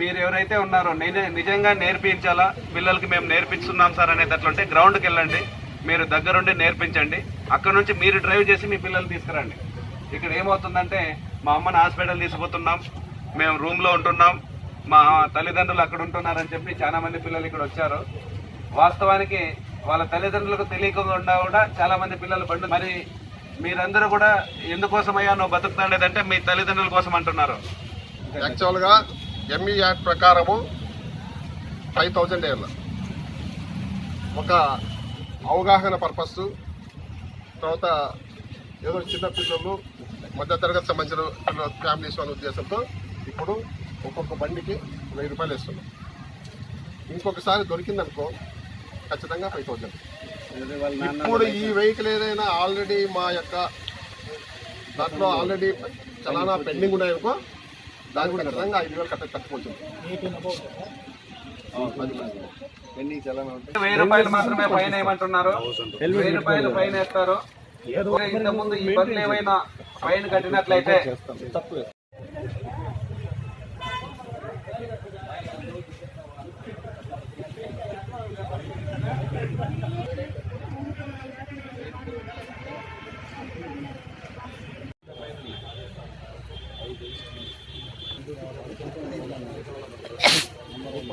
మీరు ఎవరైతే ఉన్నారో నేను నిజంగా నేర్పించాలా? పిల్లలకి మేము నేర్పిస్తున్నాం సార్ అనేది అట్లుంటే గ్రౌండ్కి వెళ్ళండి. మీరు దగ్గరుండి నేర్పించండి. అక్కడ నుంచి మీరు డ్రైవ్ చేసి మీ పిల్లలు తీసుకురండి. ఇక్కడ ఏమవుతుందంటే మా అమ్మని హాస్పిటల్ తీసుకుపోతున్నాం. మేము రూమ్లో ఉంటున్నాం. మా తల్లిదండ్రులు అక్కడ ఉంటున్నారని చెప్పి చాలామంది పిల్లలు ఇక్కడ వచ్చారు. వాస్తవానికి వాళ్ళ తల్లిదండ్రులకు తెలియకుండా కూడా చాలామంది పిల్లలు పండు మరి మీరందరూ కూడా ఎందుకోసమయ్యా నువ్వు బతుకుతాండేదంటే మీ తల్లిదండ్రుల కోసం అంటున్నారు. యాక్చువల్గా ఎంఈ యాక్ట్ ప్రకారము ఫైవ్ థౌజండ్ ఏళ్ళ. ఒక అవగాహన పర్పస్ తర్వాత ఏదో చిన్న పిల్లలు మధ్యతరగతి సంబంధించిన ఫ్యామిలీస్ వాళ్ళ ఉద్దేశంతో ఇప్పుడు ఒక్కొక్క బండికి వెయ్యి రూపాయలు ఇస్తున్నాం ఇంకొకసారి దొరికిందనుకో ఖచ్చితంగా ఫైవ్ థౌజండ్ ఇప్పుడు ఈ వెహికల్ ఏదైనా ఆల్రెడీ మా యొక్క దాంట్లో ఆల్రెడీ చలానా పెండింగ్ ఉన్నాయనుకో దానికి కూడా ఖచ్చితంగా ఐదు వేలు కట్ట తక్కువచ్చింది వెయ్యి రూపాయలు మాత్రమే ఫైన్ వేయమంటున్నారు. వెయ్యి రూపాయలు ఫైన్ వేస్తారు. ఇంత ముందు ఈ ఏమైనా ఫైన్ కట్టినట్లయితే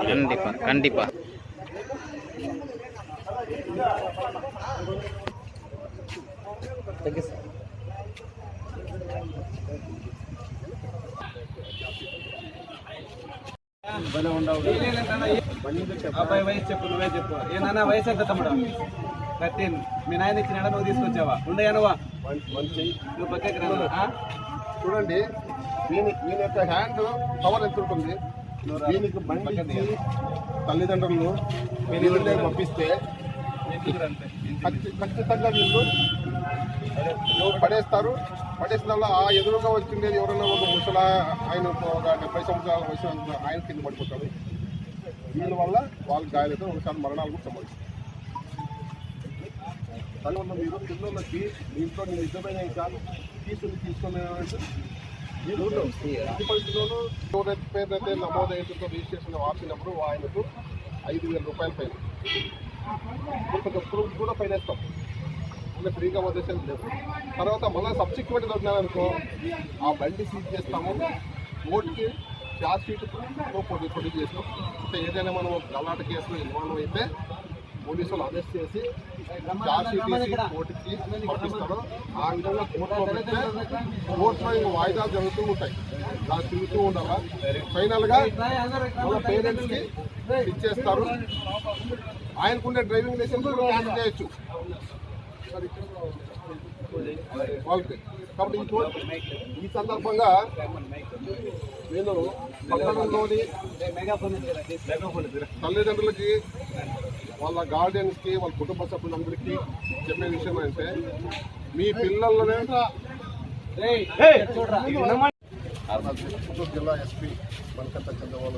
கண்டிப்பா கண்டிப்பா అబ్బాయి వయసు చెప్పు నువ్వే చెప్పు ఏదన్నా వయసు ఎంత తమ్ముడు థర్టీన్ మీ నాయన ఇచ్చిన నువ్వు తీసుకొచ్చావా ఉండయా నువ్వా మంచి నువ్వు పక్కకి రా ఆ? చూడండి దీని దీని యొక్క హ్యాండ్ పవర్ ఎంత ఉంటుంది? దీనికి బండి తల్లిదండ్రులు వీళ్ళే పంపిస్తే ఖచ్చి- ఖచ్చితంగా వీళ్ళు పడేస్తారు? పడేసిన వల్ల ఆ ఎదురుగా వచ్చిండేది ఎవరైనా ఒక ముసలా ఆయన ఒక డెబ్బై సంవత్సరాల వయసు ఉన్న ఆయన కింద పడిపోతారు. దీనివల్ల వాళ్ళకి గాయాలతో ఒకసారి మరణాలు కూడా సంభవిస్తాయి. దానివల్ల మీరు పిల్లలకి దీంట్లో నిజమైన కాదు తీసుకుని మీరు ఎట్టి పరిస్థితుల్లోనూ ఎవరైతే పేరు అయితే నమోదైతుందో రిజిస్ట్రేషన్ వార్చినప్పుడు ఆయనకు ఐదు వేల రూపాయలు పైన కొంత ప్రూఫ్ కూడా పైన వేస్తాం అంటే ఫ్రీగా వదిలేసేది లేదు తర్వాత మళ్ళీ సబ్సిక్వెంట్ దొరికినారనుకో ఆ బండి సీజ్ చేస్తాము ఓటుకి ఛార్జ్ షీట్ పొడి పొడి చేస్తాం అంటే ఏదైనా మనం గలాట కేసులో ఇన్వాల్వ్ అయితే పోలీసులు అరెస్ట్ చేసి కోర్టుకి పంపిస్తారు ఆ విధంగా కోర్టులో పెడితే కోర్టులో ఇంక వాయిదాలు జరుగుతూ ఉంటాయి. దాన్ని తిరుగుతూ ఉండాలా? ఫైనల్గా వాళ్ళ పేరెంట్స్కి ఇచ్చేస్తారు. ఆయనకుండే డ్రైవింగ్ లైసెన్స్ కూడా క్యాన్సిల్ చేయొచ్చు. వాళ్ళకి. కాబట్టి ఈ సందర్భంగా నేను పట్టణంలోని తల్లిదండ్రులకి వాళ్ళ గార్డియన్స్కి వాళ్ళ కుటుంబ సభ్యులందరికీ చెప్పే విషయం అంటే మీ పిల్లలనే చిత్తూరు జిల్లా ఎస్పీ మనకంత చంద్రబాబు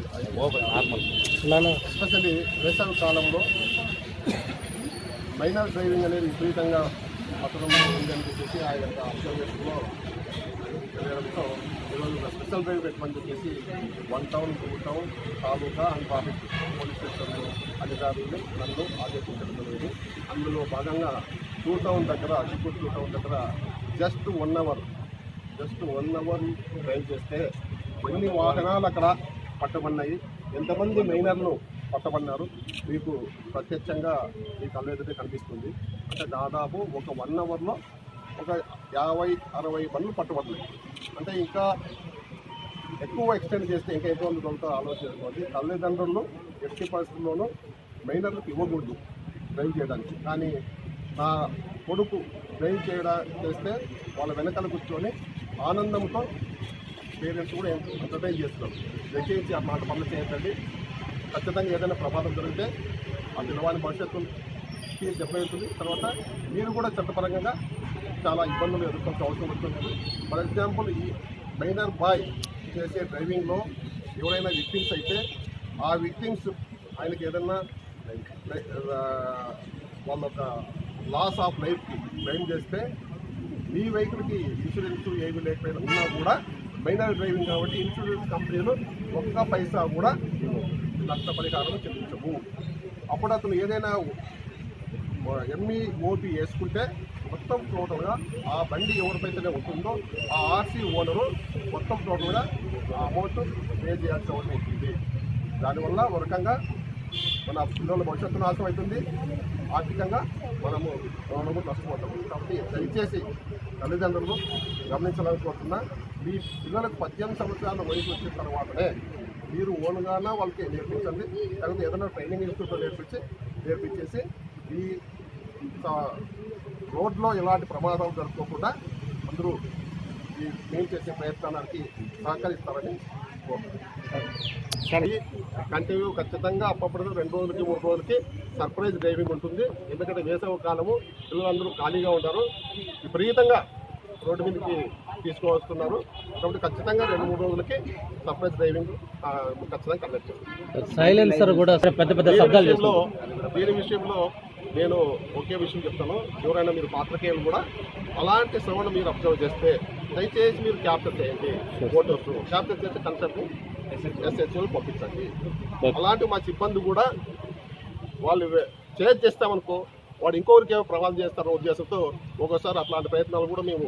ఎస్పెషల్లీ వేసవి కాలంలో మైనర్ డ్రైవింగ్ అనేది విపరీతంగా పట్టణంలో ఉందని చెప్పేసి ఆ యొక్క అబ్జర్వేషన్లో తెలియడంతో ఈరోజు ఒక స్పెషల్ డ్రైవ్ పెట్టమని చెప్పేసి one town two town taluka and traffic police స్టేషన్లు అధికారులు నన్ను ఆదేశించడం జరిగింది అందులో భాగంగా టూ టౌన్ దగ్గర చిత్తూరు టూ టౌన్ దగ్గర just one hour just one hour drive చేస్తే ఎన్ని వాహనాలు అక్కడ పట్టబడినాయి ఎంతమంది మైనర్లు పట్టబడినారు మీకు ప్రత్యక్షంగా మీ కళ్ళు ఎదుటే కనిపిస్తుంది. అంటే దాదాపు ఒక వన్ అవర్లో ఒక యాభై అరవై బండ్లు పట్టబడినాయి అంటే ఇంకా ఎక్కువ ఎక్స్టెండ్ చేస్తే ఇంకా ఎక్కువ మంది దొరుకుతారో ఆలోచించుకోండి తల్లిదండ్రులు ఎట్టి పరిస్థితుల్లోనూ మైనర్లకు ఇవ్వకూడదు డ్రైవ్ చేయడానికి. కానీ నా కొడుకు డ్రైవ్ చేయడా చేస్తే వాళ్ళ వెనకాల కూర్చొని ఆనందంతో పేరెంట్స్ కూడా ఎంటర్టైన్ చేస్తున్నారు. దయచేసి ఆ మాట పనులు చేయకండి ఖచ్చితంగా ఏదైనా ప్రమాదం జరిగితే ఆ పిల్లవాని భవిష్యత్తు చెప్పేస్తుంది. తర్వాత మీరు కూడా చట్టపరంగా చాలా ఇబ్బందులు ఎదుర్కోవాల్సిన అవసరం వస్తుంది. ఫర్ ఎగ్జాంపుల్ ఈ మైనర్ బాయ్ చేసే డ్రైవింగ్లో ఎవరైనా విక్టిమ్స్ అయితే ఆ విక్టిమ్స్ ఆయనకి ఏదైనా వాళ్ళ ఒక లాస్ ఆఫ్ లైఫ్కి క్లెయిమ్ చేస్తే మీ వెహికల్కి ఇన్సూరెన్స్ ఏమి లేకపోయినా ఉన్నా కూడా మైనర్ డ్రైవింగ్ కాబట్టి ఇన్సూరెన్స్ కంపెనీలు ఒక్క పైసా కూడా నష్టపరిహారం చెల్లించవు అప్పుడు అతను ఏదైనా ఎంఈ ఓపీ వేసుకుంటే మొత్తం టోటల్గా ఆ బండి ఎవరిపైతేనే ఉంటుందో ఆ ఆర్సీ ఓనరు మొత్తం టోటల్గా ఆ అమౌంట్ పే చేయాల్సి అవసరం ఉంటుంది దానివల్ల ఒక రకంగా మన పిల్లల భవిష్యత్తు నాశనం అవుతుంది. ఆర్థికంగా మనము మనము నష్టపోతాము. కాబట్టి దయచేసి తల్లిదండ్రులు గమనించాలనుకుంటున్నా మీ పిల్లలకు పద్దెనిమిది సంవత్సరాల వయసు వచ్చిన తర్వాతనే మీరు ఓన్గానే వాళ్ళకి నేర్పించండి. లేకపోతే ఏదైనా ట్రైనింగ్ ఇన్స్టిట్యూట్లో నేర్పించి నేర్పించేసి ఈ రోడ్లో ఎలాంటి ప్రమాదాలు జరుపుకోకుండా అందరూ ఈ మేము చేసే ప్రయత్నానికి సహకరిస్తారని కంటిన్యూ ఖచ్చితంగా అప్పప్పుడు రెండు రోజులకి మూడు రోజులకి సర్ప్రైజ్ డ్రైవింగ్ ఉంటుంది. ఎందుకంటే వేసవి కాలము పిల్లలందరూ ఖాళీగా ఉంటారు. విపరీతంగా రోడ్డు మీదకి తీసుకువస్తున్నారు. కాబట్టి ఖచ్చితంగా రెండు మూడు రోజులకి సర్ప్రైజ్ డ్రైవింగ్ ఖచ్చితంగా కండక్ట్ చేస్తాం. సైలెన్సర్ కూడా పెద్ద పెద్ద శబ్దాలు దీని విషయంలో నేను ఒకే విషయం చెప్తాను. ఎవరైనా మీరు పాత్రికేయులు కూడా అలాంటి శ్రవణ మీరు అబ్జర్వ్ చేస్తే దయచేసి మీరు క్యాప్చర్ చేయండి. ఫోటోస్ క్యాప్చర్ చేసి కన్సల్ట్ ఎస్హెచ్ఓలు పంపించండి. అలాంటి మా సిబ్బంది కూడా వాళ్ళు చేజ్ చేస్తామనుకో వాడు ఇంకొకరికి ఏమో ప్రమాదం చేస్తారో ఉద్దేశంతో ఒక్కోసారి అట్లాంటి ప్రయత్నాలు కూడా మేము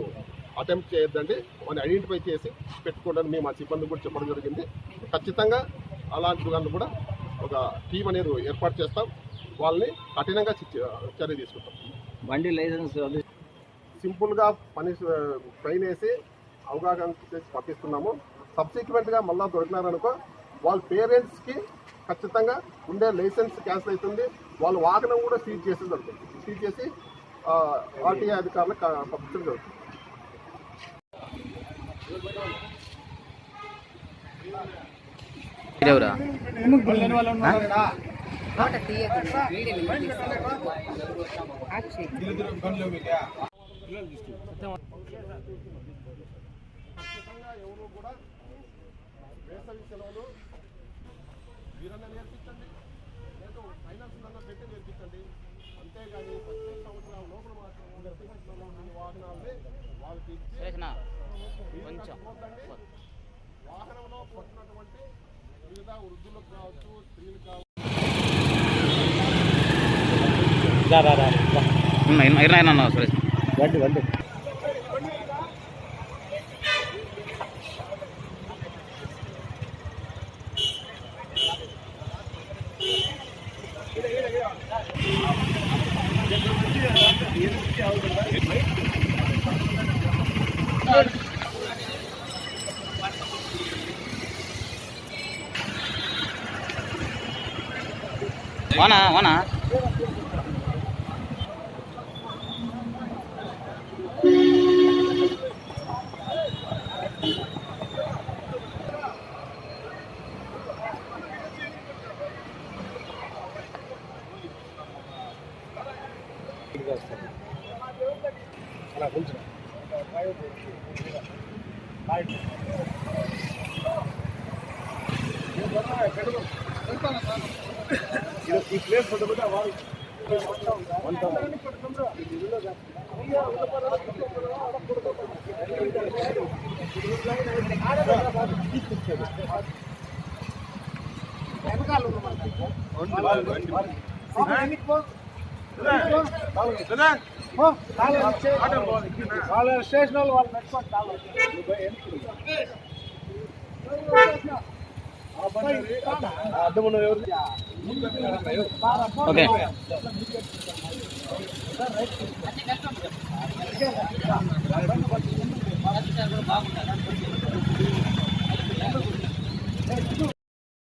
అటెంప్ట్ చేయొద్దండి. వాడిని ఐడెంటిఫై చేసి పెట్టుకోవడానికి మేము ఆ సిబ్బంది కూడా చెప్పడం జరిగింది. ఖచ్చితంగా అలాంటి దాన్ని కూడా ఒక టీం అనేది ఏర్పాటు చేస్తాం. వాళ్ళని కఠినంగా చర్య తీసుకుంటాం బండి లైసెన్స్ సింపుల్గా పని ట్రైన్ వేసి అవగాహన చేసి పంపిస్తున్నాము. సబ్సిక్వెంట్గా మళ్ళీ దొరికినారనుకో వాళ్ళ పేరెంట్స్కి ఖచ్చితంగా ఉండే లైసెన్స్ క్యాన్సిల్ అవుతుంది వాళ్ళ వాహనం కూడా సీజ్ చేసి జరుగుతుంది సీజ్ చేసి ఆర్టీఐ అధికారులకు పంపించడం జరుగుతుంది. ఇదేవరా ఫోటో తీయకండి వీడియో ఎవరు కూడా వేసవి సెలవులు మీరన్నా నేర్పించండి లేదు ఫైనాన్స్ అన్న పెట్టి నేర్పించండి అంతేగాని పద్దెనిమిది సంవత్సరాల లోపల మాత్రం వాహనాలని వాళ్ళకి ఇచ్చి కొంచెం. వాహనంలో పట్టినటువంటి వివిధ వృద్ధులకు కావచ్చు స్త్రీలు కావచ్చు ఇరవై సురేష్ వండి వండి వానా వానా అలా కొంచెం ఈ ప్లేస్ పెద్ద వాళ్ళు వెనకాల వాళ్ళ స్టేషన్ వాళ్ళు వాళ్ళు పెట్టుకోండి కావాలి. అడ్డం